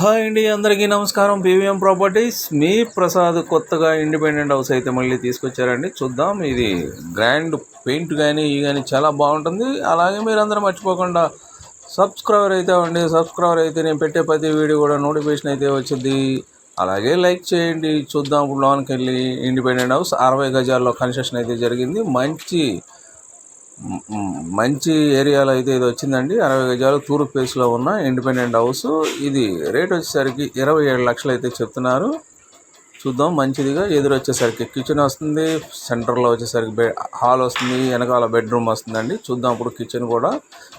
Hi అండి అందరికీ నమస్కారం. పీవీఎం ప్రాపర్టీస్ మీ ప్రసాద్ కొత్తగా ఇండిపెండెంట్ హౌస్ అయితే మళ్ళీ తీసుకొచ్చారండి. చూద్దాం ఇది గ్రాండ్ పెయింట్ కానీ ఇవి కానీ చాలా బాగుంటుంది. అలాగే మీరు అందరూ మర్చిపోకుండా సబ్స్క్రైబర్ అయితే అండి సబ్స్క్రైబర్ అయితే నేను పెట్టే ప్రతి వీడియో కూడా నోటిఫికేషన్ అయితే వచ్చింది అలాగే లైక్ చేయండి. చూద్దాం ఇప్పుడు లోనికి వెళ్ళి ఇండిపెండెంట్ హౌస్ అరవై గజాల్లో కన్స్ట్రక్షన్ అయితే జరిగింది. మంచి మంచి ఏరియాలో అయితే ఇది వచ్చిందండి. అరవై గజాలు తూర్పు ఫేస్లో ఉన్న ఇండిపెండెంట్ హౌస్. ఇది రేట్ వచ్చేసరికి ఇరవై ఏడు లక్షలు అయితే చెప్తున్నారు. చూద్దాం మంచిదిగా ఎదురు వచ్చేసరికి కిచెన్ వస్తుంది. సెంటర్లో వచ్చేసరికి బెడ్ హాల్ వస్తుంది వెనకాల బెడ్రూమ్ వస్తుందండి. చూద్దాం ఇప్పుడు కిచెన్ కూడా.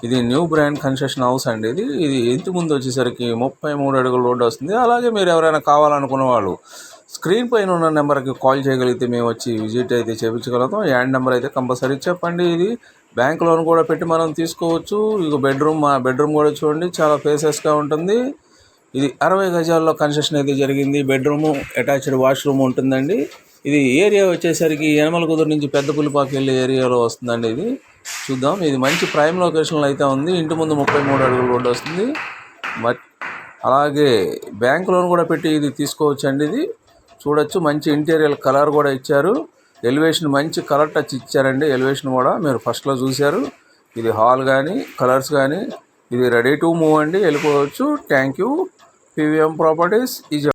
ఇది న్యూ బ్రాండ్ కన్స్ట్రక్షన్ హౌస్ అండి ఇది. ఇది ఇంటి ముందు వచ్చేసరికి ముప్పై మూడు అడుగుల రోడ్డు వస్తుంది. అలాగే మీరు ఎవరైనా కావాలనుకున్న వాళ్ళు స్క్రీన్ పైన ఉన్న నెంబర్కి కాల్ చేయగలిగితే మేము వచ్చి విజిట్ అయితే చేయించగలుగుతాం యాడ్ నెంబర్ అయితే కంపల్సరీ చెప్పండి. ఇది బ్యాంక్ లోన్ కూడా పెట్టి మనం తీసుకోవచ్చు. ఇక బెడ్రూమ్ మా బెడ్రూమ్ కూడా చూడండి. చాలా ఫేసెస్గా ఉంటుంది. ఇది అరవై గజాల్లో కన్స్ట్రక్షన్ అయితే జరిగింది. బెడ్రూమ్ అటాచ్డ్ వాష్రూమ్ ఉంటుందండి. ఇది ఏరియా వచ్చేసరికి యనమల కుదురు నుంచి పెద్ద పులిపాకి వెళ్ళే ఏరియాలో వస్తుందండి ఇది. చూద్దాం. ఇది మంచి ప్రైమ్ లొకేషన్లో అయితే ఉంది. ఇంటి ముందు ముప్పై మూడు అడుగుల రోడ్డు వస్తుంది. మ అలాగే బ్యాంక్ లోన్ కూడా పెట్టి ఇది తీసుకోవచ్చు అండి ఇది. చూడొచ్చు. మంచి ఇంటీరియర్ కలర్ కూడా ఇచ్చారు. ఎలివేషన్ మంచి కలర్ టచ్ ఇచ్చారండి. ఎలివేషన్ కూడా మీరు ఫస్ట్లో చూశారు. ఇది హాల్ కానీ కలర్స్ కానీ ఇది రెడీ టు మూవ్ అండి. వెళ్ళిపోవచ్చు. Thank you. PVM properties is